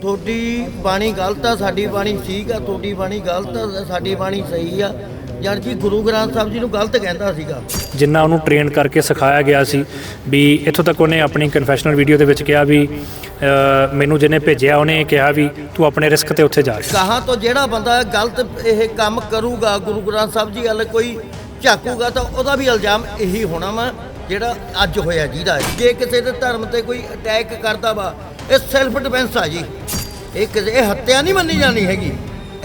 ਤੁਹਾਡੀ ਬਾਣੀ ਗਲਤ ਆ ਸਾਡੀ ਬਾਣੀ ਠੀਕ ਆ ਤੁਹਾਡੀ ਬਾਣੀ ਗਲਤ ਆ ਸਾਡੀ ਬਾਣੀ ਸਹੀ ਆ। ਯਾਰ ਜੀ ਗੁਰੂ ਗ੍ਰੰਥ ਸਾਹਿਬ ਜੀ ਨੂੰ ਗਲਤ ਕਹਿੰਦਾ ਸੀਗਾ। ਜਿੰਨਾ ਉਹਨੂੰ ਟ੍ਰੇਨ ਕਰਕੇ ਸਿਖਾਇਆ ਗਿਆ ਸੀ ਵੀ ਇੱਥੋਂ ਤੱਕ ਉਹਨੇ ਆਪਣੀ ਕਨਫੈਸ਼ਨਲ ਵੀਡੀਓ ਦੇ ਵਿੱਚ ਕਿਹਾ ਵੀ ਮੈਨੂੰ ਜਿਹਨੇ ਭੇਜਿਆ ਉਹਨੇ ਇਹ ਕਿਹਾ ਵੀ ਤੂੰ ਆਪਣੇ ਰਿਸਕ ਤੇ ਉੱਥੇ ਜਾ। ਕਹਾਂ ਤੋਂ ਜਿਹੜਾ ਬੰਦਾ ਗਲਤ ਇਹ ਕੰਮ ਕਰੂਗਾ ਗੁਰੂ ਗ੍ਰੰਥ ਸਾਹਿਬ ਜੀ ਵੱਲ ਕੋਈ ਝਾਕੂਗਾ ਤਾਂ ਉਹਦਾ ਵੀ ਇਲਜ਼ਾਮ ਇਹੀ ਹੋਣਾ ਵਾ ਜਿਹੜਾ ਅੱਜ ਹੋਇਆ ਜਿਹਦਾ। ਜੇ ਕਿਸੇ ਦੇ ਧਰਮ ਤੇ ਕੋਈ ਅਟੈਕ ਕਰਦਾ ਵਾ ਇਹ ਸੈਲਫ ਡਿਫੈਂਸ ਆ ਜੀ। ਇਹ ਕਿਸੇ ਇਹ ਹੱਤਿਆ ਨਹੀਂ ਮੰਨੀ ਜਾਣੀ ਹੈਗੀ।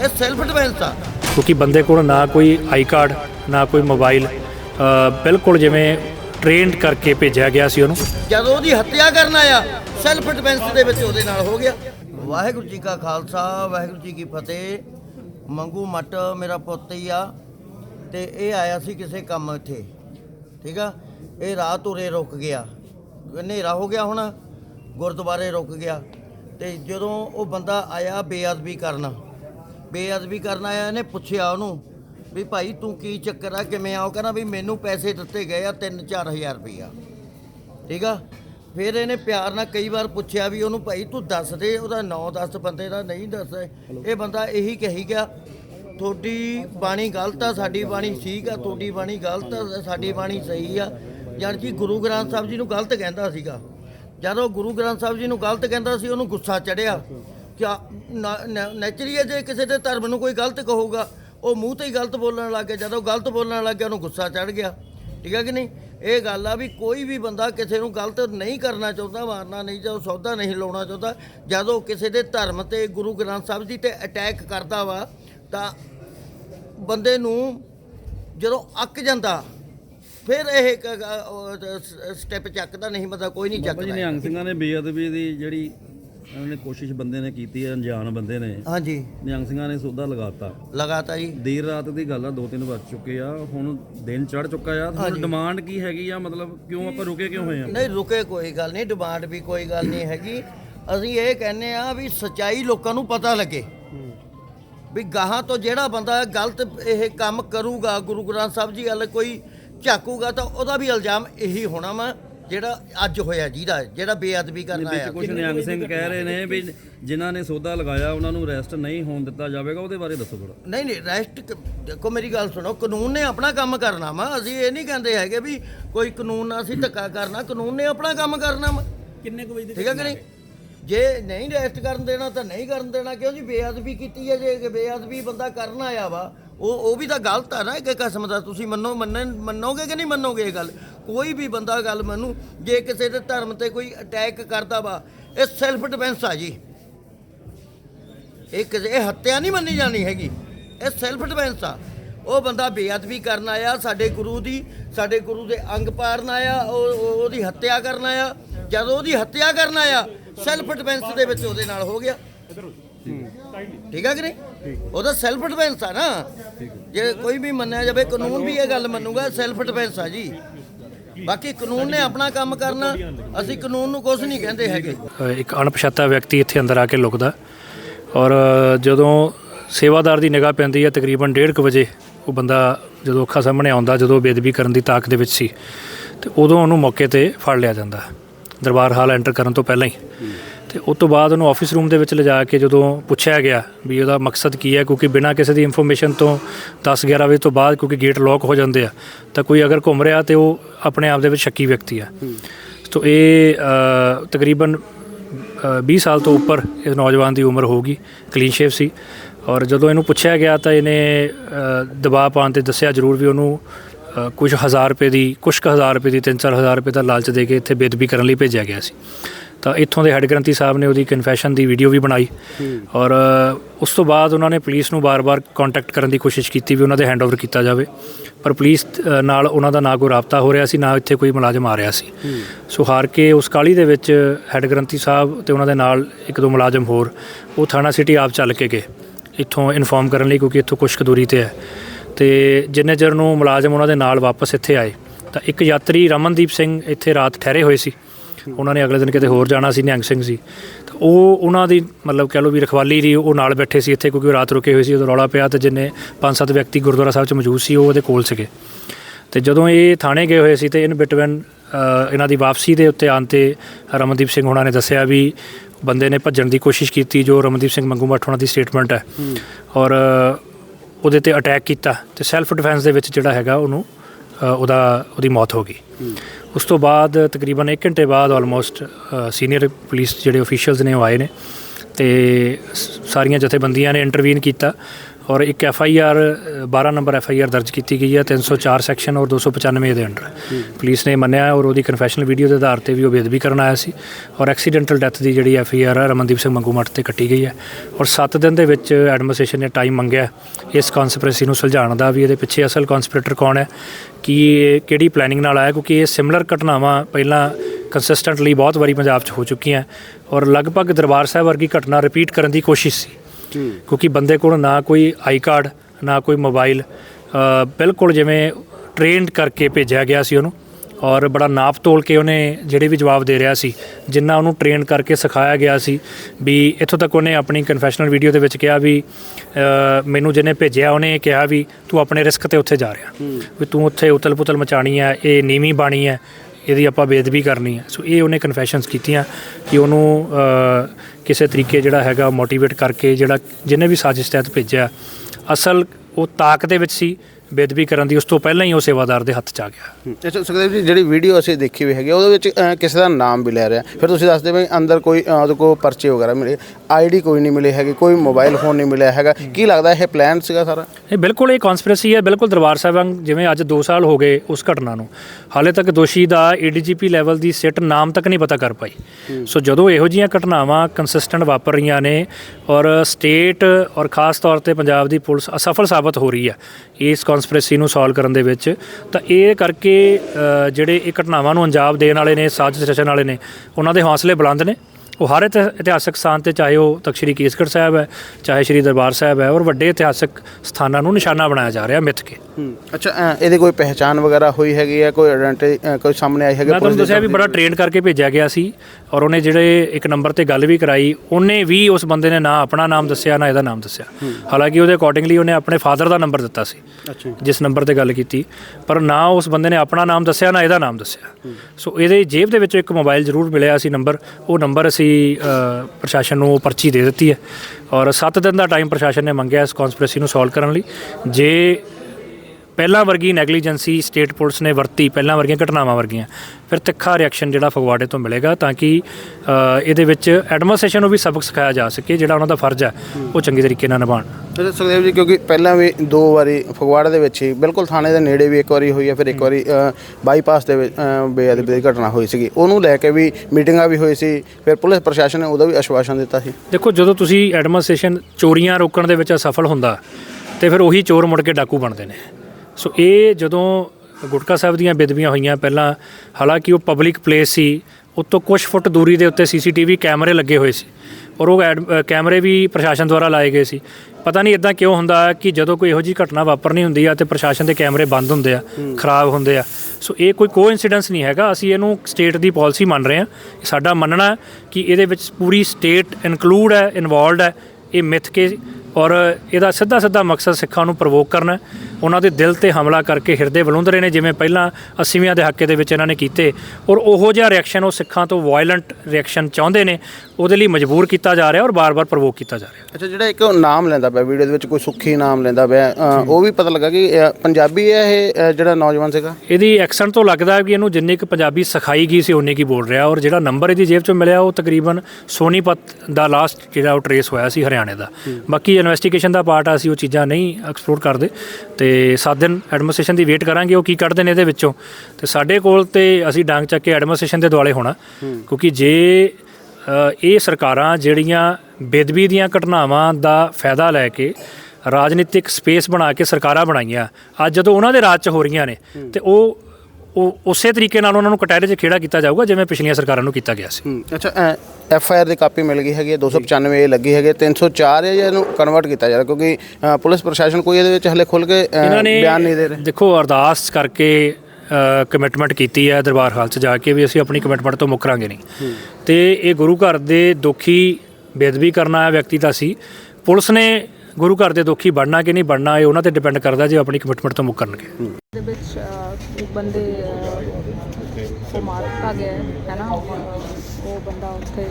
ਇਹ ਸੈਲਫ ਡਿਫੈਂਸ ਆ। ਕਿਉਂਕਿ ਬੰਦੇ ਕੋਲ ਨਾ ਕੋਈ ਆਈ ਕਾਰਡ ਨਾ ਕੋਈ ਮੋਬਾਈਲ ਬਿਲਕੁਲ ਜਿਵੇਂ ਟ੍ਰੇਨਡ ਕਰਕੇ ਭੇਜਿਆ ਗਿਆ ਸੀ ਉਹਨੂੰ। ਜਦੋਂ ਉਹਦੀ ਹੱਤਿਆ ਕਰਨ ਆਇਆ ਸੈਲਫ ਡਿਫੈਂਸ ਦੇ ਵਿੱਚ ਉਹਦੇ ਨਾਲ ਹੋ ਗਿਆ। ਵਾਹਿਗੁਰੂ ਜੀ ਕਾ ਖਾਲਸਾ ਵਾਹਿਗੁਰੂ ਜੀ ਕੀ ਫਤਿਹ। ਮੰਗੂ ਮੱਟ ਮੇਰਾ ਪੁੱਤ ਹੀ ਆ। ਤੇ ਇਹ ਆਇਆ ਸੀ ਕਿਸੇ ਕੰਮ ਇੱਥੇ। ਠੀਕ ਆ? ਇਹ ਰਾਤ ਉਰੇ ਰੁਕ ਗਿਆ। ਹਨੇਰਾ ਹੋ ਗਿਆ ਹੁਣ। ਗੁਰਦੁਆਰੇ ਰੁਕ ਗਿਆ ਤੇ ਜਦੋਂ ਉਹ ਬੰਦਾ ਆਇਆ ਬੇਅਦਬੀ ਕਰਨ ਬੇਅਦਬੀ ਕਰਨ ਆਇਆ ਇਹਨੇ ਪੁੱਛਿਆ ਉਹਨੂੰ ਵੀ ਭਾਈ ਤੂੰ ਕੀ ਚੱਕਰ ਆ ਕਿਵੇਂ ਆ? ਉਹ ਕਹਿੰਦਾ ਵੀ ਮੈਨੂੰ ਪੈਸੇ ਦਿੱਤੇ ਗਏ ਆ 3-4000 ਰੁਪਈਆ। ਠੀਕ ਆ? ਫਿਰ ਇਹਨੇ ਪਿਆਰ ਨਾਲ ਕਈ ਵਾਰ ਪੁੱਛਿਆ ਵੀ ਉਹਨੂੰ ਭਾਈ ਤੂੰ ਦੱਸ ਦੇ ਉਹਦਾ ਨਾਂ ਦੱਸ ਬੰਦੇ ਦਾ ਨਹੀਂ ਦੱਸ। ਇਹ ਬੰਦਾ ਇਹੀ ਕਹੀ ਗਿਆ ਤੁਹਾਡੀ ਬਾਣੀ ਗਲਤ ਆ ਸਾਡੀ ਬਾਣੀ ਠੀਕ ਆ ਤੁਹਾਡੀ ਬਾਣੀ ਗਲਤ ਆ ਸਾਡੀ ਬਾਣੀ ਸਹੀ ਆ। ਯਾਰ ਜੀ ਗੁਰੂ ਗ੍ਰੰਥ ਸਾਹਿਬ ਜੀ ਨੂੰ ਗਲਤ ਕਹਿੰਦਾ ਸੀਗਾ। ਜਦੋਂ ਗੁਰੂ ਗ੍ਰੰਥ ਸਾਹਿਬ ਜੀ ਨੂੰ ਗਲਤ ਕਹਿੰਦਾ ਸੀ, ਉਹਨੂੰ ਗੁੱਸਾ ਚੜਿਆ ਕਿਆ ਨੈਚੁਰਲੀ ਹੈ ਜੇ ਕਿਸੇ ਦੇ ਧਰਮ ਨੂੰ ਕੋਈ ਗਲਤ ਕਹੂਗਾ, ਉਹ ਮੂੰਹ ਤੇ ਹੀ ਗਲਤ ਬੋਲਣ ਲੱਗ ਗਿਆ। ਜਦੋਂ ਗਲਤ ਬੋਲਣ ਲੱਗ ਗਿਆ, ਉਹਨੂੰ ਗੁੱਸਾ ਚੜ ਗਿਆ। ਠੀਕ ਹੈ ਕਿ ਨਹੀਂ? ਇਹ ਗੱਲ ਆ ਵੀ ਕੋਈ ਵੀ ਬੰਦਾ ਕਿਸੇ ਨੂੰ ਗਲਤ ਨਹੀਂ ਕਰਨਾ ਚਾਹੁੰਦਾ, ਮਾਰਨਾ ਨਹੀਂ ਚਾਹੁੰਦਾ, ਸੌਦਾ ਨਹੀਂ ਲਾਉਣਾ ਚਾਹੁੰਦਾ, ਜਦੋਂ ਕਿਸੇ ਦੇ ਧਰਮ ਤੇ ਗੁਰੂ ਗ੍ਰੰਥ ਸਾਹਿਬ ਜੀ ਤੇ ਅਟੈਕ ਕਰਦਾ ਵਾ, ਤਾਂ ਬੰਦੇ ਨੂੰ ਜਦੋਂ ਅੱਕ ਜਾਂਦਾ ਫਿਰ ਇਹ ਸਟੈਪ ਚੱਕਦਾ ਨਹੀਂ ਬੰਦਾ ਕੋਈ ਨਹੀਂ ਬਾਬਾ ਜੀ ਚੱਕਦਾ ਨਿਹੰਗ ਸਿੰਘਾਂ ਨੇ ਬੇਅਦਬੀ ਦੀ ਜਿਹੜੀ ਉਹਨਾਂ ਨੇ ਕੋਸ਼ਿਸ਼ ਬੰਦੇ ਨੇ ਕੀਤੀ ਹੈ ਅਣਜਾਣ ਬੰਦੇ ਨੇ। ਹਾਂਜੀ। ਨਿਹੰਗ ਸਿੰਘਾਂ ਨੇ ਸੌਦਾ ਲਗਾਤਾ। ਲਗਾਤਾ ਜੀ। ਦੇਰ ਰਾਤ ਦੀ ਗੱਲ ਆ ਦੋ ਤਿੰਨ ਵੱਜ ਚੁੱਕੇ ਆ ਹੁਣ ਦਿਨ ਚੜ ਚੁੱਕਾ ਆ ਹੁਣ ਡਿਮਾਂਡ ਕੀ ਹੈਗੀ ਆ ਮਤਲਬ ਕਿਉਂ ਆਪਾਂ ਰੁਕੇ ਕਿਉਂ ਹੋਏ ਆ? ਨਹੀਂ ਰੁਕੇ ਕੋਈ ਗੱਲ ਨਹੀਂ ਡਿਮਾਂਡ ਵੀ ਕੋਈ ਗੱਲ ਨਹੀਂ ਹੈਗੀ। ਅਸੀਂ ਇਹ ਕਹਿੰਦੇ ਆ ਵੀ ਸਚਾਈ ਲੋਕਾਂ ਨੂੰ ਪਤਾ ਲੱਗੇ। ਵੀ ਗਾਹਾਂ ਤੋਂ ਜਿਹੜਾ ਬੰਦਾ ਗਲਤ ਇਹ ਕੰਮ ਕਰੂਗਾ ਗੁਰੂ ਗ੍ਰੰਥ ਸਾਹਿਬ ਜੀ ਵੱਲ ਕੋਈ ਝਾਕੂਗਾ ਤਾਂ ਉਹਦਾ ਵੀ ਇਲਜ਼ਾਮ ਇਹੀ ਹੋਣਾ ਵਾ ਜਿਹੜਾ ਅੱਜ ਹੋਇਆ ਜਿਹਦਾ ਜਿਹੜਾ ਬੇਅਦਬੀ ਕਰਨ ਵਿੱਚ ਆਇਆ। ਕੁਝ ਨਿਹੰਗ ਸਿੰਘ ਕਹਿ ਰਹੇ ਨੇ ਵੀ ਜਿਨ੍ਹਾਂ ਨੇ ਸੌਦਾ ਲਗਾਇਆ ਉਹਨਾਂ ਨੂੰ ਅਰੈਸਟ ਨਹੀਂ ਹੋਣ ਦਿੱਤਾ ਜਾਵੇਗਾ ਉਹਦੇ ਬਾਰੇ ਦੱਸੋ ਥੋੜਾ ਨਹੀਂ ਨਹੀਂ ਰੈਸਟ ਦੇਖੋ ਮੇਰੀ ਗੱਲ ਸੁਣੋ ਕਾਨੂੰਨ ਨੇ ਆਪਣਾ ਕੰਮ ਕਰਨਾ ਵਾ। ਅਸੀਂ ਇਹ ਨਹੀਂ ਕਹਿੰਦੇ ਹੈਗੇ ਵੀ ਕੋਈ ਕਾਨੂੰਨ ਨਾਲ ਅਸੀਂ ਧੱਕਾ ਕਰਨਾ ਕਾਨੂੰਨ ਨੇ ਆਪਣਾ ਕੰਮ ਕਰਨਾ ਵਾ। ਕਿੰਨੇ ਕੁ ਵਜੇ ਠੀਕ ਹੈ ਕਿ ਨਹੀਂ? ਜੇ ਨਹੀਂ ਰੈਸਟ ਕਰਨ ਦੇਣਾ ਤਾਂ ਨਹੀਂ ਕਰਨ ਦੇਣਾ ਕਿਉਂ ਜੀ ਬੇਅਦਬੀ ਕੀਤੀ ਹੈ ਜੇ ਬੇਅਦਬੀ ਬੰਦਾ ਕਰਨ ਆਇਆ ਵਾ ਉਹ ਉਹ ਵੀ ਤਾਂ ਗਲਤ ਆ ਨਾ ਇੱਕ ਕਿਸਮ ਦਾ। ਤੁਸੀਂ ਮੰਨੋ ਮੰਨਣ ਮੰਨੋਗੇ ਕਿ ਨਹੀਂ ਮੰਨੋਗੇ ਇਹ ਗੱਲ? ਕੋਈ ਵੀ ਬੰਦਾ ਗੱਲ ਮੰਨੂ, ਜੇ ਕਿਸੇ ਦੇ ਧਰਮ ਤੇ ਕੋਈ ਅਟੈਕ ਕਰਦਾ ਵਾ, ਇਹ ਸੈਲਫ ਡਿਫੈਂਸ ਆ ਜੀ। ਇਹ ਕਿਸੇ ਹੱਤਿਆ ਨਹੀਂ ਮੰਨੀ ਜਾਣੀ ਹੈਗੀ। ਇਹ ਸੈਲਫ ਡਿਫੈਂਸ ਆ। ਉਹ ਬੰਦਾ ਬੇਅਦਬੀ ਕਰਨ ਆਇਆ, ਸਾਡੇ ਗੁਰੂ ਦੀ ਸਾਡੇ ਗੁਰੂ ਦੇ ਅੰਗ ਪਾੜਨ ਆਇਆ, ਉਹ ਉਹ- ਉਹਦੀ ਹੱਤਿਆ ਕਰਨ ਆਇਆ। ਜਦੋਂ ਉਹਦੀ ਹੱਤਿਆ ਕਰਨ ਆਇਆ ਸੈਲਫ ਡਿਫੈਂਸ ਦੇ ਵਿੱਚ ਉਹਦੇ ਨਾਲ ਹੋ ਗਿਆ। ਠੀਕ ਹੈ ਕਿ ਨਹੀਂ? ਉਹਦਾ ਸੈਲਫ ਡਿਫੈਂਸ ਆ ਨਾ। ਜੇ ਕੋਈ ਵੀ ਮੰਨਿਆ ਜਾਵੇ ਕਾਨੂੰਨ ਵੀ ਇਹ ਗੱਲ ਮੰਨੂਗਾ ਸੈਲਫ ਡਿਫੈਂਸ ਆ ਜੀ। ਬਾਕੀ ਕਾਨੂੰਨ ਨੇ ਆਪਣਾ ਕੰਮ ਕਰਨਾ ਅਸੀਂ ਕਾਨੂੰਨ ਨੂੰ ਕੁਝ ਨਹੀਂ ਕਹਿੰਦੇ ਹੈਗੇ। ਇੱਕ ਅਣਪਛਾਤਾ ਵਿਅਕਤੀ ਇੱਥੇ ਅੰਦਰ ਆ ਕੇ ਲੁਕਦਾ। ਔਰ ਜਦੋਂ ਸੇਵਾਦਾਰ ਦੀ ਨਿਗਾਹ ਪੈਂਦੀ ਹੈ ਤਕਰੀਬਨ 1:30 ਵਜੇ ਉਹ ਬੰਦਾ ਜਦੋਂ ਅੱਖਾਂ ਸਾਹਮਣੇ ਆਉਂਦਾ ਜਦੋਂ ਬੇਦਬੀ ਕਰਨ ਦੀ ਤਾਕ ਦੇ ਵਿੱਚ ਸੀ ਤੇ ਉਦੋਂ ਉਹਨੂੰ ਮੌਕੇ ਤੇ ਫੜ ਲਿਆ ਜਾਂਦਾ। ਦਰਬਾਰ ਹਾਲ ਐਂਟਰ ਕਰਨ ਤੋਂ ਪਹਿਲਾਂ ਹੀ। ਤੇ ਉਸ ਤੋਂ ਬਾਅਦ ਉਹਨੂੰ ਆਫਿਸ ਰੂਮ ਦੇ ਵਿੱਚ ਲਿਜਾ ਕੇ ਜਦੋਂ ਪੁੱਛਿਆ ਗਿਆ ਵੀ ਉਹਦਾ ਮਕਸਦ ਕੀ ਹੈ ਕਿਉਂਕਿ ਬਿਨਾਂ ਕਿਸੇ ਦੀ ਇਨਫੋਰਮੇਸ਼ਨ ਤੋਂ 10 11 ਵਜੇ ਤੋਂ ਬਾਅਦ ਕਿਉਂਕਿ ਗੇਟ ਲੌਕ ਹੋ ਜਾਂਦੇ ਆ ਤਾਂ ਕੋਈ ਅਗਰ ਘੁੰਮ ਰਿਹਾ ਤੇ ਉਹ ਆਪਣੇ ਆਪ ਦੇ ਵਿੱਚ ਸ਼ੱਕੀ ਵਿਅਕਤੀ ਆ। ਤੋ ਇਹ ਤਕਰੀਬਨ ਅ, 20 ਸਾਲ ਤੋਂ ਉੱਪਰ ਇਸ ਨੌਜਵਾਨ ਦੀ ਉਮਰ ਹੋਊਗੀ ਕਲੀਨ ਸ਼ੇਵ ਸੀ। ਔਰ ਜਦੋਂ ਇਹਨੂੰ ਪੁੱਛਿਆ ਗਿਆ ਤਾਂ ਇਹਨੇ ਦਬਾਅ ਪਾਉਣ ਤੇ ਦੱਸਿਆ ਜ਼ਰੂਰ ਵੀ ਉਹਨੂੰ ਕੁਝ ਹਜ਼ਾਰ ਰੁਪਏ ਦੀ ਕੁਝ ਕੁ ਹਜ਼ਾਰ ਰੁਪਏ ਦੀ 3-4 ਹਜ਼ਾਰ ਰੁਪਏ ਦਾ ਲਾਲਚ ਦੇ ਕੇ ਇੱਥੇ ਬੇਦਬੀ ਕਰਨ ਲਈ ਭੇਜਿਆ ਗਿਆ ਸੀ। ਤਾਂ ਇੱਥੋਂ ਦੇ ਹੈੱਡ ਗ੍ਰੰਥੀ ਸਾਹਿਬ ਨੇ ਉਹਦੀ ਕਨਫੈਸ਼ਨ ਦੀ ਵੀਡੀਓ ਵੀ ਬਣਾਈ ਔਰ ਉਸ ਤੋਂ ਬਾਅਦ ਉਹਨਾਂ ਨੇ ਪੁਲਿਸ ਨੂੰ ਬਾਰ-ਬਾਰ ਕੰਟੈਕਟ ਕਰਨ ਦੀ ਕੋਸ਼ਿਸ਼ ਕੀਤੀ ਵੀ ਉਹਨਾਂ ਦੇ ਹੈਂਡਓਵਰ ਕੀਤਾ ਜਾਵੇ। ਪਰ ਪੁਲਿਸ ਨਾਲ ਉਹਨਾਂ ਦਾ ਨਾ ਕੋਈ ਰਾਬਤਾ ਹੋ ਰਿਹਾ ਸੀ ਨਾ ਇੱਥੇ ਕੋਈ ਮੁਲਾਜ਼ਮ ਆ ਰਿਹਾ ਸੀ। ਸੋ ਹਾਰ ਕੇ ਉਸ ਕਾਲੀ ਦੇ ਵਿੱਚ ਹੈੱਡ ਗ੍ਰੰਥੀ ਸਾਹਿਬ ਤੇ ਉਹਨਾਂ ਦੇ ਨਾਲ ਇੱਕ ਦੋ ਮੁਲਾਜ਼ਮ ਹੋਰ ਉਹ ਥਾਣਾ ਸਿਟੀ ਆਪ ਚੱਲ ਕੇ ਗਏ ਇੱਥੋਂ ਇਨਫੋਰਮ ਕਰਨ ਲਈ ਕਿਉਂਕਿ ਇੱਥੋਂ ਕੁਛ ਕੁ ਦੂਰੀ ਤੇ ਹੈ। ਤੇ ਜਿੰਨੇ ਚਿਰ ਨੂੰ ਮੁਲਾਜ਼ਮ ਉਹਨਾਂ ਦੇ ਨਾਲ ਵਾਪਸ ਇੱਥੇ ਆਏ ਤਾਂ ਇੱਕ ਯਾਤਰੀ ਰਮਨਦੀਪ ਸਿੰਘ ਇੱਥੇ ਰਾਤ ਠਹਿਰੇ ਹੋਏ ਸੀ। ਉਹਨਾਂ ਨੇ ਅਗਲੇ ਦਿਨ ਕਿਤੇ ਹੋਰ ਜਾਣਾ ਸੀ ਨਿਹੰਗ ਸਿੰਘ ਸੀ। ਤਾਂ ਉਹ ਉਹਨਾਂ ਦੀ ਮਤਲਬ ਕਹਿ ਲਓ ਵੀ ਰਖਵਾਲੀ ਦੀ ਉਹ ਨਾਲ ਬੈਠੇ ਸੀ ਇੱਥੇ ਕਿਉਂਕਿ ਉਹ ਰਾਤ ਰੁਕੇ ਹੋਏ ਸੀ ਉਦੋਂ ਰੌਲਾ ਪਿਆ ਤੇ ਜਿੰਨੇ ਪੰਜ ਸੱਤ ਵਿਅਕਤੀ ਗੁਰਦੁਆਰਾ ਸਾਹਿਬ 'ਚ ਮੌਜੂਦ ਸੀ ਉਹ ਉਹਦੇ ਕੋਲ ਸੀਗੇ। ਤੇ ਜਦੋਂ ਇਹ ਥਾਣੇ ਗਏ ਹੋਏ ਸੀ ਤੇ ਇਨ ਬਿਟਵੀਨ ਇਹਨਾਂ ਦੀ ਵਾਪਸੀ ਦੇ ਉੱਤੇ ਆਉਣ ਤੇ ਰਮਨਦੀਪ ਸਿੰਘ ਹੋਣਾ ਨੇ ਦੱਸਿਆ ਵੀ ਬੰਦੇ ਨੇ ਭੱਜਣ ਦੀ ਕੋਸ਼ਿਸ਼ ਕੀਤੀ ਜੋ ਰਮਨਦੀਪ ਸਿੰਘ ਮੰਗੂ ਮੱਠ ਉਹਨਾਂ ਦੀ ਸਟੇਟਮੈਂਟ ਹੈ। ਔਰ ਉਹਦੇ ਤੇ ਅਟੈਕ ਕੀਤਾ। ਤੇ ਸੈਲਫ ਡਿਫੈਂਸ ਦੇ ਵਿੱਚ ਜਿਹੜਾ ਹੈਗਾ ਉਹਨੂੰ ਉਹਦਾ, ਉਹਦੀ ਮੌਤ ਹੋ ਗਈ। ਉਸ ਤੋਂ ਬਾਅਦ ਤਕਰੀਬਨ 1 ਘੰਟੇ ਬਾਅਦ ਆਲਮੋਸਟ ਸੀਨੀਅਰ ਪੁਲਿਸ ਜਿਹੜੇ ਅਫੀਸ਼ੀਅਲਸ ਨੇ ਉਹ ਆਏ ਨੇ ਤੇ ਸਾਰੀਆਂ ਜਥੇਬੰਦੀਆਂ ਨੇ ਇੰਟਰਵੀਨ ਕੀਤਾ। ਔਰ ਇੱਕ F I R 12 number F I R ਦਰਜ ਕੀਤੀ ਗਈ ਹੈ 304 ਸੈਕਸ਼ਨ ਔਰ 295 ਦੇ ਅੰਡਰ। ਪੁਲਿਸ ਨੇ ਮੰਨਿਆ ਔਰ ਉਹਦੀ ਕਨਫੈਸ਼ਨਲ ਵੀਡੀਓ ਦੇ ਆਧਾਰ ਤੇ ਵੀ ਉਹ ਬੇਦਬੀ ਕਰਨ ਆਇਆ ਸੀ ਔਰ ਐਕਸੀਡੈਂਟਲ ਡੈਥ ਦੀ ਜਿਹੜੀ F I R Ramandeep Singh Mangu Math ਤੇ ਕੱਟੀ ਗਈ ਹੈ। ਔਰ 7 ਦਿਨ ਦੇ ਵਿੱਚ ਐਡਮਿਨਿਸਟ੍ਰੇਸ਼ਨ ਨੇ ਟਾਈਮ ਮੰਗਿਆ ਇਸ ਕਨਸਪੀਰੇਸੀ ਨੂੰ ਸੁਲਝਾਉਣ ਦਾ ਵੀ ਇਹਦੇ ਪਿੱਛੇ ਅਸਲ ਕਨਸਪੀਰੇਟਰ ਕੌਣ ਹੈ ਕੀ ਇਹ ਕਿਹੜੀ ਪਲੈਨਿੰਗ ਨਾਲ ਆਇਆ ਕਿਉਂਕਿ ਇਹ ਸਿਮਿਲਰ ਘਟਨਾਵਾਂ ਪਹਿਲਾਂ ਕੰਸਿਸਟੈਂਟਲੀ ਬਹੁਤ ਵਾਰੀ ਪੰਜਾਬ 'ਚ ਹੋ ਚੁੱਕੀਆਂ ਔਰ ਲਗਭਗ ਦਰਬਾਰ ਸਾਹਿਬ ਵਰਗੀ ਘਟਨਾ ਰਿਪੀਟ ਕਰਨ ਦੀ ਕੋਸ਼ਿਸ਼ ਸੀ। ਕਿਉਂਕਿ ਬੰਦੇ ਕੋਲ ਨਾ ਕੋਈ ਆਈ ਕਾਰਡ ਨਾ ਕੋਈ ਮੋਬਾਈਲ ਬਿਲਕੁਲ ਜਿਵੇਂ ਟ੍ਰੇਨਡ ਕਰਕੇ ਭੇਜਿਆ ਗਿਆ ਸੀ ਉਹਨੂੰ ਔਰ ਬੜਾ ਨਾਪ ਤੋਲ ਕੇ ਉਹਨੇ ਜਿਹੜੇ ਵੀ ਜਵਾਬ ਦੇ ਰਿਹਾ ਸੀ ਜਿੰਨਾ ਉਹਨੂੰ ਟ੍ਰੇਨ ਕਰਕੇ ਸਿਖਾਇਆ ਗਿਆ ਸੀ ਵੀ ਇੱਥੋਂ ਤੱਕ ਉਹਨੇ ਆਪਣੀ ਕਨਫੈਸ਼ਨਲ ਵੀਡੀਓ ਦੇ ਵਿੱਚ ਕਿਹਾ ਵੀ ਮੈਨੂੰ ਜਿਹਨੇ ਭੇਜਿਆ ਉਹਨੇ ਇਹ ਕਿਹਾ ਵੀ ਤੂੰ ਆਪਣੇ ਰਿਸਕ ਤੇ ਉੱਥੇ ਜਾ ਰਿਹਾ। ਵੀ ਤੂੰ ਉੱਥੇ ਉਤਲ-ਪੁਤਲ ਮਚਾਣੀ ਹੈ ਇਹ ਨੀਵੀਂ ਬਾਣੀ ਹੈ ਇਹਦੀ ਆਪਾਂ ਬੇਦਬੀ ਕਰਨੀ ਹੈ। ਸੋ ਇਹ ਉਹਨੇ ਕਨਫੈਸ਼ਨਸ ਕੀਤੀਆਂ ਕਿ ਉਹਨੂੰ ਕਿਸੇ ਤਰੀਕੇ ਜਿਹੜਾ ਹੈਗਾ ਮੋਟੀਵੇਟ ਕਰਕੇ ਜਿਹੜਾ ਜਿਹਨੇ ਵੀ ਸਾਜ਼ਿਸ਼ ਤਹਿਤ ਭੇਜਿਆ ਅਸਲ ਉਹ ਤਾਕ ਦੇ ਵਿੱਚ ਸੀ ਬੇਦਬੀ ਕਰਨ ਦੀ ਉਸ ਤੋਂ ਪਹਿਲਾਂ ਹੀ ਉਹ ਸੇਵਾਦਾਰ ਦੇ ਹੱਥ ਚ ਆ ਗਿਆ। ਅੱਛਾ ਸੁਖਦੇਵ ਜੀ ਜਿਹੜੀ ਵੀਡੀਓ ਅਸੀਂ ਦੇਖੀ ਹੋਈ ਹੈਗੀ ਆ, ਉਹਦੇ ਵਿੱਚ ਕਿਸੇ ਦਾ ਨਾਮ ਵੀ ਲੈ ਰਿਹਾ। ਫਿਰ ਤੁਸੀਂ ਦੱਸਦੇ ਵੀ ਅੰਦਰ ਕੋਈ ਉਹਦੇ ਕੋਲ ਪਰਚੇ ਵਗੈਰਾ ਮਿਲੇ ਆਈਡੀ ਕੋਈ ਨਹੀਂ ਮਿਲੇ ਹੈਗੇ ਕੋਈ ਮੋਬਾਈਲ ਫੋਨ ਨਹੀਂ ਮਿਲਿਆ ਹੈਗਾ। ਕੀ ਲੱਗਦਾ ਇਹ ਪਲਾਨ ਸੀਗਾ ਸਾਰਾ? ਇਹ ਬਿਲਕੁਲ ਇਹ ਕਨਸਪੀਰੇਸੀ ਹੈ ਬਿਲਕੁਲ ਦਰਬਾਰ ਸਾਹਿਬ ਵਾਂਗ ਜਿਵੇਂ ਅੱਜ 2 ਸਾਲ ਹੋ ਗਏ ਉਸ ਘਟਨਾ ਨੂੰ। ਹਾਲੇ ਤੱਕ ਦੋਸ਼ੀ ਦਾ ਏਡੀਜੀਪੀ ਲੈਵਲ ਦੀ ਸਿੱਟ ਨਾਮ ਤੱਕ ਨਹੀਂ ਪਤਾ ਕਰ ਪਾਈ। ਸੋ ਜਦੋਂ ਇਹੋ ਜੀਆਂ ਘਟਨਾਵਾਂ ਕੰਸਿਸਟੈਂਟ ਵਾਪਰ ਰਹੀਆਂ ਨੇ ਔਰ ਸਟੇਟ ਔਰ ਖਾਸ ਤੌਰ ਤੇ ਪੰਜਾਬ ਦੀ ਪੁਲਿਸ ਅਸਫਲ ਸਾਬਤ ਹੋ ਰਹੀ ਹੈ ਇਸ ਕਨਸਪੀਰੇਸੀ ਨੂੰ ਸੋਲਵ ਕਰਨ ਦੇ ਵਿੱਚ ਤਾਂ ਇਹ ਕਰਕੇ ਜਿਹੜੇ ਇਹ ਘਟਨਾਵਾਂ ਨੂੰ ਅੰਜਾਮ ਦੇਣ ਵਾਲੇ ਨੇ ਸਾਜ਼ਿਸ਼ ਰਚਣ ਵਾਲੇ ਨੇ ਉਹਨਾਂ ਦੇ ਹੌਸਲੇ ਬੁਲੰਦ ਨੇ। ਉਹ ਹਰ ਇਤਿ- ਇਤਿਹਾਸਕ ਸਥਾਨ ਤੇ ਚਾਹੇ ਉਹ ਤਖਤ ਸ੍ਰੀ ਕੇਸਗੜ੍ਹ ਸਾਹਿਬ ਹੈ ਚਾਹੇ ਸ੍ਰੀ ਦਰਬਾਰ ਸਾਹਿਬ ਹੈ ਔਰ ਵੱਡੇ ਇਤਿਹਾਸਕ ਸਥਾਨਾਂ ਨੂੰ ਨਿਸ਼ਾਨਾ ਬਣਾਇਆ ਜਾ ਰਿਹਾ ਮਿੱਥ ਕੇ। ਅੱਛਾ ਇਹਦੀ ਕੋਈ ਪਹਿਚਾਨ ਵਗੈਰਾ ਹੋਈ ਹੈਗੀ ਹੈ? ਕੋਈ ਆਇਡੈਂਟੀ ਕੋਈ ਸਾਹਮਣੇ ਆਈ ਹੈਗੀ ਮੈਂ ਤੁਹਾਨੂੰ ਦੱਸਿਆ ਵੀ ਬੜਾ ਟ੍ਰੇਨ ਕਰਕੇ ਭੇਜਿਆ ਗਿਆ ਸੀ ਔਰ ਉਹਨੇ ਜਿਹੜੇ ਇੱਕ ਨੰਬਰ ਤੇ ਗੱਲ ਵੀ ਕਰਾਈ ਉਹਨੇ ਵੀ ਉਸ ਬੰਦੇ ਨੇ ਨਾ ਆਪਣਾ ਨਾਮ ਦੱਸਿਆ ਨਾ ਇਹਦਾ ਨਾਮ ਦੱਸਿਆ। ਹਾਲਾਂਕਿ ਉਹਦੇ ਅਕੋਰਡਿੰਗਲੀ ਉਹਨੇ ਆਪਣੇ ਫਾਦਰ ਦਾ ਨੰਬਰ ਦਿੱਤਾ ਸੀ ਜਿਸ ਨੰਬਰ ਤੇ ਗੱਲ ਕੀਤੀ ਪਰ ਨਾ ਉਸ ਬੰਦੇ ਨੇ ਆਪਣਾ ਨਾਮ ਦੱਸਿਆ ਨਾ ਇਹਦਾ ਨਾਮ ਦੱਸਿਆ। ਸੋ ਇਹਦੇ ਜੇਬ ਦੇ ਵਿੱਚੋਂ ਇੱਕ ਮੋਬਾਈਲ ਜ਼ਰੂਰ ਮਿਲਿਆ ਸੀ ਨੰਬਰ ਉਹ ਨੰਬਰ ਅਸੀਂ ਅ, ਪ੍ਰਸ਼ਾਸਨ ਨੂੰ ਉਹ ਪਰਚੀ ਦੇ ਦਿੱਤੀ ਹੈ। ਔਰ 7 ਦਿਨ ਦਾ ਟਾਈਮ ਪ੍ਰਸ਼ਾਸਨ ਨੇ ਮੰਗਿਆ ਇਸ ਕਨਸਪੀਰੇਸੀ ਨੂੰ ਸੋਲਵ ਕਰਨ ਲਈ। ਜੇ ਪਹਿਲਾਂ ਵਰਗੀ ਨੈਗਲੀਜੈਂਸੀ ਸਟੇਟ ਪੁਲਿਸ ਨੇ ਵਰਤੀ ਪਹਿਲਾਂ ਵਰਗੀਆਂ ਘਟਨਾਵਾਂ ਵਰਗੀਆਂ। ਫਿਰ ਤਿੱਖਾ ਰਿਐਕਸ਼ਨ ਜਿਹੜਾ ਫਗਵਾੜੇ ਤੋਂ ਮਿਲੇਗਾ ਤਾਂ ਕਿ ਇਹਦੇ ਵਿੱਚ ਐਡਮਿਨਿਸਟ੍ਰੇਸ਼ਨ ਨੂੰ ਵੀ ਸਬਕ ਸਿਖਾਇਆ ਜਾ ਸਕੇ ਜਿਹੜਾ ਉਹਨਾਂ ਦਾ ਫਰਜ਼ ਹੈ ਉਹ ਚੰਗੇ ਤਰੀਕੇ ਨਾਲ ਨਿਭਾਉਣ। ਅੱਛਾ ਸੁਖਦੇਵ ਜੀ ਕਿਉਂਕਿ ਪਹਿਲਾਂ ਵੀ ਦੋ ਵਾਰੀ ਫਗਵਾੜਾ ਦੇ ਵਿੱਚ ਹੀ ਬਿਲਕੁਲ ਥਾਣੇ ਦੇ ਨੇੜੇ ਵੀ ਇੱਕ ਵਾਰੀ ਹੋਈ ਹੈ ਫਿਰ ਇੱਕ ਵਾਰੀ ਬਾਈਪਾਸ ਦੇ ਵਿੱਚ ਬੇਅਦਬੀ ਦੀ ਘਟਨਾ ਹੋਈ ਸੀਗੀ। ਉਹਨੂੰ ਲੈ ਕੇ ਵੀ ਮੀਟਿੰਗਾਂ ਵੀ ਹੋਈ ਸੀ ਫਿਰ ਪੁਲਿਸ ਪ੍ਰਸ਼ਾਸਨ ਨੇ ਉਹਦਾ ਵੀ ਆਸ਼ਵਾਸਨ ਦਿੱਤਾ ਸੀ। ਦੇਖੋ ਜਦੋਂ ਤੁਸੀਂ ਐਡਮਿਨਿਸਟ੍ਰੇਸ਼ਨ ਚੋਰੀਆਂ ਰੋਕਣ ਦੇ ਵਿੱਚ ਅਸਫਲ ਹੁੰਦਾ ਤੇ ਫਿਰ ਉਹੀ ਚੋਰ ਮੁੜ ਕੇ ਡਾਕੂ ਬਣਦੇ ਨੇ। ਸੋ ਇਹ ਜਦੋਂ ਗੁਟਕਾ ਸਾਹਿਬ ਦੀਆਂ ਬੇਦਬੀਆਂ ਹੋਈਆਂ ਪਹਿਲਾਂ ਹਾਲਾਂਕਿ ਉਹ ਪਬਲਿਕ ਪਲੇਸ ਸੀ ਉਤੋਂ ਕੁਝ ਫੁੱਟ ਦੂਰੀ ਦੇ ਉੱਤੇ ਸੀਸੀਟੀਵੀ ਕੈਮਰੇ ਲੱਗੇ ਹੋਏ ਸੀ ਔਰ ਉਹ ਕੈਮਰੇ ਵੀ ਪ੍ਰਸ਼ਾਸਨ ਦੁਆਰਾ ਲਾਏ ਗਏ ਸੀ। ਪਤਾ ਨਹੀਂ ਇਦਾਂ ਕਿਉਂ ਹੁੰਦਾ ਕਿ ਜਦੋਂ ਕੋਈ ਇਹੋ ਜੀ ਘਟਨਾ ਵਾਪਰਨੀ ਹੁੰਦੀ ਆ ਤੇ ਪ੍ਰਸ਼ਾਸਨ ਦੇ ਕੈਮਰੇ ਬੰਦ ਹੁੰਦੇ ਆ ਖਰਾਬ ਹੁੰਦੇ ਆ। ਸੋ ਇਹ ਕੋਈ ਕੋਇਨਸੀਡੈਂਸ ਨਹੀਂ ਹੈਗਾ। ਅਸੀਂ ਇਹਨੂੰ ਸਟੇਟ ਦੀ ਪਾਲਿਸੀ ਮੰਨ ਰਹੇ ਹਾਂ ਸਾਡਾ ਮੰਨਣਾ ਕਿ ਇਹਦੇ ਵਿੱਚ ਪੂਰੀ ਸਟੇਟ ਇਨਕਲੂਡ ਹੈ ਇਨਵੋਲਡ ਹੈ ਇਹ ਮਿੱਥ ਕੇ ਔਰ ਇਹਦਾ ਸਿੱਧਾ ਸਿੱਧਾ ਮਕਸਦ ਸਿੱਖਾਂ ਨੂੰ ਪ੍ਰਵੋਕ ਕਰਨਾ ਹੈ। ਉਹਨਾਂ ਦੇ ਦਿਲ ਤੇ ਹਮਲਾ ਕਰਕੇ ਹਿਰਦੇ ਵਲੂੰਦਰੇ ਨੇ ਜਿਵੇਂ ਪਹਿਲਾਂ 80ਵੀਆਂ ਦੇ ਹੱਕੇ ਦੇ ਵਿੱਚ ਇਹਨਾਂ ਨੇ ਕੀਤੇ। ਔਰ ਉਹੋ ਜਿਹਾ ਰਿਐਕਸ਼ਨ ਉਹ ਸਿੱਖਾਂ ਤੋਂ ਵਾਇਲੈਂਟ ਰਿਐਕਸ਼ਨ ਚਾਹੁੰਦੇ ਨੇ ਉਹਦੇ ਲਈ ਮਜਬੂਰ ਕੀਤਾ ਜਾ ਰਿਹਾ ਔਰ ਬਾਰ-ਬਾਰ ਪ੍ਰਵੋਕ ਕੀਤਾ ਜਾ ਰਿਹਾ। ਅੱਛਾ ਜਿਹੜਾ ਇੱਕ ਨਾਮ ਲੈਂਦਾ ਪਿਆ ਵੀਡੀਓ ਦੇ ਵਿੱਚ ਕੋਈ ਸੁੱਖੀ ਨਾਮ ਲੈਂਦਾ ਪਿਆ ਉਹ ਵੀ ਪਤਾ ਲੱਗਾ ਕਿ ਪੰਜਾਬੀ ਹੈ ਇਹ ਜਿਹੜਾ ਨੌਜਵਾਨ ਸੀਗਾ? ਇਹਦੀ ਐਕਸੈਂਟ ਤੋਂ ਲੱਗਦਾ ਹੈ ਕਿ ਇਹਨੂੰ ਜਿੰਨੀ ਕੁ ਪੰਜਾਬੀ ਸਿਖਾਈ ਗਈ ਸੀ ਉਨੀ ਕੀ ਬੋਲ ਰਿਹਾ। ਔਰ ਜਿਹੜਾ ਨੰਬਰ ਇਹਦੀ ਜੇਬ ਚੋਂ ਮਿਲਿਆ ਉਹ ਤਕਰੀਬਨ ਸੋਨੀਪਤ ਦਾ ਲਾਸਟ ਜਿਹੜਾ ਉਹ ਟਰੇਸ ਹੋਇਆ ਸੀ ਹਰਿਆਣੇ ਦਾ। ਬਾਕੀ ਇਨਵੈਸਟੀਗੇਸ਼ਨ ਦਾ ਪਾਰਟ ਆ ਅਸੀਂ ਉਹ ਚੀਜ਼ਾਂ ਨਹੀਂ ਐਕਸਪਲੋਰ ਕਰਦੇ। ਤੇ 7 ਦਿਨ ਐਡਮਿਨਿਸਟ੍ਰੇਸ਼ਨ ਦੀ ਵੇਟ ਕਰਾਂਗੇ ਉਹ ਕੀ ਕੱਢਦੇ ਨੇ ਇਹਦੇ ਵਿੱਚੋਂ। ਤੇ ਸਾਡੇ ਕੋਲ ਤੇ ਅਸੀਂ ਡਾਂਗ ਚੱਕ ਕੇ ਐਡਮਿਨਿਸਟ੍ਰੇਸ਼ਨ ਦੇ ਦੁਆਲੇ ਹੋਣਾ। ਕਿਉਂਕਿ ਜੇ ਇਹ ਸਰਕਾਰਾਂ ਜਿਹੜੀਆਂ ਬੇਦਬੀ ਦੀਆਂ ਘਟਨਾਵਾਂ ਦਾ ਫਾਇਦਾ ਲੈ ਕੇ ਰਾਜਨੀਤਿਕ ਸਪੇਸ ਬਣਾ ਕੇ ਸਰਕਾਰਾਂ ਬਣਾਈਆਂ ਅੱਜ ਜਦੋਂ ਉਹਨਾਂ ਦੇ ਰਾਜ 'ਚ ਹੋ ਰਹੀਆਂ ਨੇ ਤੇ ਉਹ ਉਹ ਉਸੇ ਤਰੀਕੇ ਨਾਲ ਉਹਨਾਂ ਨੂੰ ਕਟਹਿਰੇ 'ਚ ਖੇੜਾ ਕੀਤਾ ਜਾਊਗਾ ਜਿਵੇਂ ਪਿਛਲੀਆਂ ਸਰਕਾਰਾਂ ਨੂੰ ਕੀਤਾ ਗਿਆ ਸੀ। ਅੱਛਾ ਐਫ ਆਈ ਆਰ ਦੀ ਕਾਪੀ ਮਿਲ ਗਈ ਹੈਗੀ ਹੈ 295 ਲੱਗੀ ਹੈਗੀ ਹੈ 304 ਹੈ ਜਾਂ ਇਹਨੂੰ ਕਨਵਰਟ ਕੀਤਾ ਜਾ ਰਿਹਾ ਕਿਉਂਕਿ ਪੁਲਿਸ ਪ੍ਰਸ਼ਾਸਨ ਕੋਈ ਇਹਦੇ ਵਿੱਚ ਹਲੇ ਖੁੱਲ ਕੇ ਇਹਨਾਂ ਨੇ ਬਿਆਨ ਨਹੀਂ ਦੇ ਰਹੇ। ਦੇਖੋ ਅਰਦਾਸ ਕਰਕੇ ਕਮਿਟਮੈਂਟ ਕੀਤੀ ਹੈ ਦਰਬਾਰ ਹਾਲ 'ਚ ਜਾ ਕੇ ਵੀ ਅਸੀਂ ਆਪਣੀ ਕਮਿਟਮੈਂਟ ਤੋਂ ਮੁੱਕਰਾਂਗੇ ਨਹੀਂ। ਤੇ ਇਹ ਗੁਰੂ ਘਰ ਦੇ ਦੋਖੀ ਬੇਦਬੀ ਕਰਨ ਆਇਆ ਵਿਅਕਤੀ ਤਾਂ ਸੀ। ਪੁਲਿਸ ਨੇ ਗੁਰੂ ਘਰ ਦੇ ਦੋਖੀ ਬਣਨਾ ਕਿ ਨਹੀਂ ਬਣਨਾ ਇਹ ਉਹਨਾਂ ਤੇ ਡਿਪੈਂਡ ਕਰਦਾ ਜੇ ਆਪਣੀ ਕਮਿਟਮੈਂਟ ਤੋਂ ਮੁੱਕਰਨਗੇ। ਦੇ ਵਿੱਚ ਅਹ, ਇੱਕ ਬੰਦੇ ਅਹ, ਮਾਰ ਦਿੱਤਾ ਗਿਆ ਹੈ ਹੈ ਨਾ? ਉਹ ਬੰਦਾ ਉੱਥੇ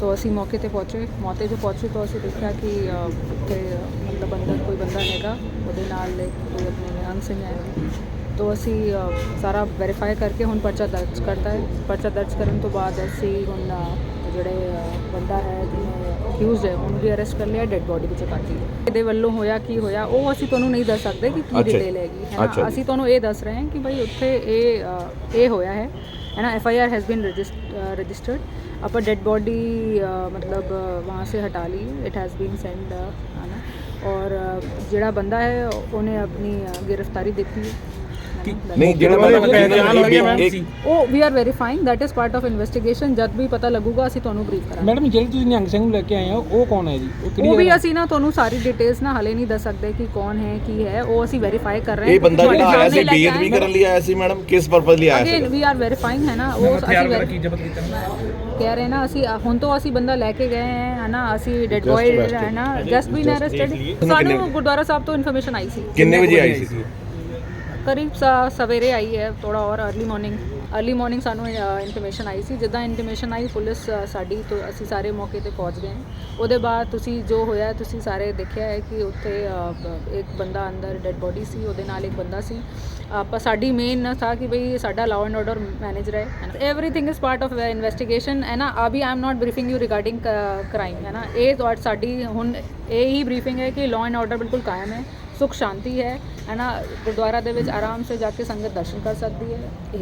ਸੋ ਅਸੀਂ ਮੌਕੇ ਤੇ ਪਹੁੰਚੇ। ਮੌਕੇ ਤੇ ਪਹੁੰਚੇ ਤਾਂ ਅਸੀਂ ਦੇਖਿਆ ਕਿ ਉੱਥੇ ਮਤਲਬ ਅੰਦਰ ਕੋਈ ਬੰਦਾ ਹੈਗਾ ਉਹਦੇ ਨਾਲ ਇੱਕ ਕੋਈ ਆਪਣੇ ਨਿਹੰਗ ਸਿੰਘ ਹੈ। ਤੋ ਅਸੀਂ ਸਾਰਾ ਵੈਰੀਫਾਈ ਕਰਕੇ ਹੁਣ ਪਰਚਾ ਦਰਜ ਕਰਤਾ ਹੈ। ਪਰਚਾ ਦਰਜ ਕਰਨ ਤੋਂ ਬਾਅਦ ਅਸੀਂ ਹੁਣ ਜਿਹੜੇ ਬੰਦਾ ਹੈ ਜਿਹਨੇ ਅਕਿਊਜ਼ਡ ਹੈ ਉਹਨੂੰ ਵੀ ਅਰੈਸਟ ਕਰ ਲਿਆ ਡੈੱਡ ਬੋਡੀ ਵਿੱਚ ਲਈ ਇਹਦੇ ਵੱਲੋਂ ਹੋਇਆ ਕੀ ਹੋਇਆ ਉਹ ਅਸੀਂ ਤੁਹਾਨੂੰ ਨਹੀਂ ਦੱਸ ਸਕਦੇ ਕਿ ਕੀ। ਡਿਟੇਲ ਹੈਗੀ ਹੈ। ਅਸੀਂ ਤੁਹਾਨੂੰ ਇਹ ਦੱਸ ਰਹੇ ਹਾਂ ਕਿ ਭਾਈ ਉੱਥੇ ਇਹ ਇਹ ਹੋਇਆ ਹੈ। है ना F I R has been registered अपा डेड बॉडी मतलब अ, वहाँ से हटा ली इट हैज़ बीन सेंड है ना और अ, ਜਿਹੜਾ ਬੰਦਾ ਹੈ ਉਹਨੇ ਆਪਣੀ ਅ, ਗ੍ਰਿਫਤਾਰੀ ਦਿੱਤੀ ਹੈ ਹੈ ਨਹੀਂ ਜਿਹੜਾ। ਉਹ we are verifying that is part of investigation ਜਦ ਵੀ ਪਤਾ ਲੱਗੂਗਾ ਅਸੀਂ ਤੁਹਾਨੂੰ ਬਰੀਫ ਕਰਾਂਗੇ। ਮੈਡਮ ਜਿਹੜੀ ਤੁਸੀਂ ਨਿਹੰਗ ਸਿੰਘ ਨੂੰ ਲੈ ਕੇ ਆਏ ਹੋ ਉਹ ਕੌਣ ਹੈ ਜੀ? ਉਹ ਕਿਹੜੀ ਉਹ ਵੀ? ਅਸੀਂ ਨਾ ਤੁਹਾਨੂੰ ਸਾਰੀ ਡਿਟੇਲਸ ਨਾ ਹਲੇ ਨਹੀਂ ਦੱਸ ਸਕਦੇ ਕਿ ਕੌਣ ਹੈ ਕੀ ਹੈ ਉਹ ਅਸੀਂ ਵੈਰੀਫਾਈ ਕਰ ਰਹੇ ਹਾਂ ਇਹ ਬੰਦਾ ਜਿਹੜਾ ਆਇਆ ਸੀ ਕੇ ਬੇਅਦਬੀ ਆਏ। ਕਰਨ ਲਈ ਆਇਆ ਸੀ ਮੈਡਮ ਕਿਸ ਪਰਪਸ ਲਈ ਆਇਆ again see we are verifying ਹੈ ਨਾ ਉਹ ਅਸੀਂ verify- ਕਹਿ ਰਹੇ ਨਾ ਅਸੀਂ ਹੁਣ ਤੋਂ ਅਸੀਂ ਬੰਦਾ ਲੈ ਕੇ ਗਏ ਹੈ ਹੈ ਨਾ ਅਸੀਂ ਡੈਡ ਬॉय ਹੈ ਨਾ ਜਸਟ ਬੀਨ ਅਰੈਸਟਡ ਸਾਨੂੰ ਗੁਰਦੁਆਰਾ ਸਾਹਿਬ ਤੋਂ ਇਨਫੋਰਮੇਸ਼ਨ ਆਈ ਸੀ। ਕਿੰਨੇ ਵਜੇ ਆਈ ਸੀ? ਕਰੀਬ ਸਵੇਰੇ ਆਈ ਹੈ ਥੋੜਾ ਔਰ ਅਰਲੀ ਮਾਰਨਿੰਗ ਅਰਲੀ ਮਾਰਨਿੰਗ ਸਾਨੂੰ ਇਨਫੋਰਮੇਸ਼ਨ ਆਈ ਸੀ। ਜਿੱਦਾਂ ਇਨਫੋਰਮੇਸ਼ਨ ਆਈ, ਪੁਲਿਸ ਸਾਡੀ ਤੋਂ ਅਸੀਂ ਸਾਰੇ ਮੌਕੇ ਤੇ ਪਹੁੰਚ ਗਏ। ਉਹਦੇ ਬਾਅਦ ਤੁਸੀਂ ਜੋ ਹੋਇਆ, ਤੁਸੀਂ ਸਾਰੇ ਦੇਖਿਆ ਹੈ ਕਿ ਉੱਥੇ ਇੱਕ ਬੰਦਾ ਅੰਦਰ ਡੈੱਡ ਬੋਡੀ ਸੀ, ਉਹਦੇ ਨਾਲ ਇੱਕ ਬੰਦਾ ਸੀ। ਆਪਾਂ, ਸਾਡੀ ਮੇਨ ਨਾ ਥਾ ਕਿ ਭਈ ਸਾਡਾ ਲਾਅ ਐਂਡ ਆਰਡਰ ਮੈਨੇਜ ਰਹੇ everything is part of investigation ਹੈ ਨਾ, ਅਭੀ I am not briefing you regarding crime ਹੈ ਨਾ, ਇਹ ਸਾਡੀ ਹੁਣ ਇਹ ਹੀ ਬਰੀਫਿੰਗ ਹੈ ਕਿ ਲਾਅ ਐਂਡ ਆਰਡਰ ਬਿਲਕੁਲ ਕਾਇਮ ਹੈ। ਸੁਖ ਸ਼ਾਂਤੀ ਹੈ ਹੈ ਨਾ? ਗੁਰਦੁਆਰਾ ਦੇ ਵਿੱਚ ਆਰਾਮ ਸੇ ਜਾ ਕੇ ਸੰਗਤ ਦਰਸ਼ਨ ਕਰ ਸਕਦੀ ਹੈ, ਇਹੀ